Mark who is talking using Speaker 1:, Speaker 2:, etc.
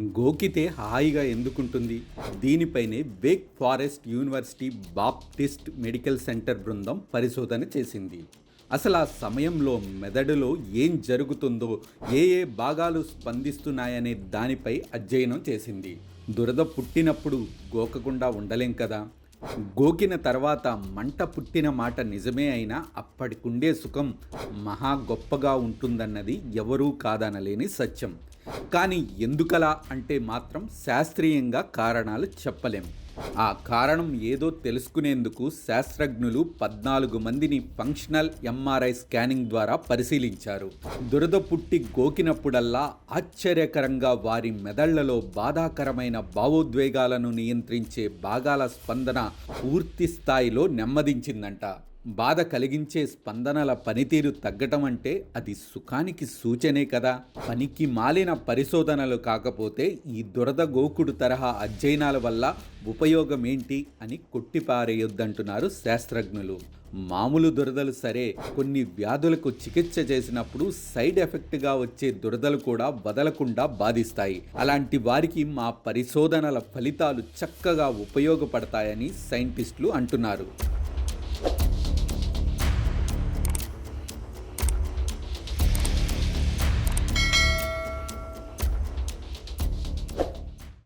Speaker 1: గోకితే హాయిగా ఎందుకుంటుంది? దీనిపైనే Wake Forest University Baptist Medical Center బృందం పరిశోధన చేసింది. అసలు ఆ సమయంలో మెదడులో ఏం జరుగుతుందో ఏ ఏ భాగాలు స్పందిస్తున్నాయనే దానిపై అధ్యయనం చేసింది. దురద పుట్టినప్పుడు గోకకుండా ఉండలేం కదా? గోకిన తర్వాత మంట పుట్టిన మాట నిజమే అయినా అప్పటికుండే సుఖం మహా గొప్పగా ఉంటుందన్నది ఎవరూ కాదనలేని సత్యం. కానీ ఎందుకలా అంటే మాత్రం శాస్త్రీయంగా కారణాలు చెప్పలేము ఆ కారణం ఏదో తెలుసుకునేందుకు శాస్త్రజ్ఞులు పద్నాలుగు మందిని ఫంక్షనల్ ఎంఆర్ఐ స్కానింగ్ ద్వారా పరిశీలించారు. దురద పుట్టి గోకినప్పుడల్లా ఆశ్చర్యకరంగా వారి మెదళ్ళలో బాధాకరమైన భావోద్వేగాలను నియంత్రించే భాగాల స్పందన పూర్తి స్థాయిలో నెమ్మదించిందంట. బాధ కలిగించే స్పందనల పనితీరు తగ్గటం అంటే అది సుఖానికి సూచనే కదా. పనికి మాలిన పరిశోధనలు కాకపోతే ఈ దురద గోకుడు తరహా అధ్యయనాల వల్ల ఉపయోగం ఏంటి అని కొట్టిపారేయొద్దంటున్నారు శాస్త్రజ్ఞులు. మామూలు దురదలు సరే కొన్ని వ్యాధులకు చికిత్స చేసినప్పుడు సైడ్ ఎఫెక్ట్గా వచ్చే దురదలు కూడా వదలకుండా బాధిస్తాయి. అలాంటి వారికి మా పరిశోధనల ఫలితాలు చక్కగా ఉపయోగపడతాయని సైంటిస్టులు అంటున్నారు.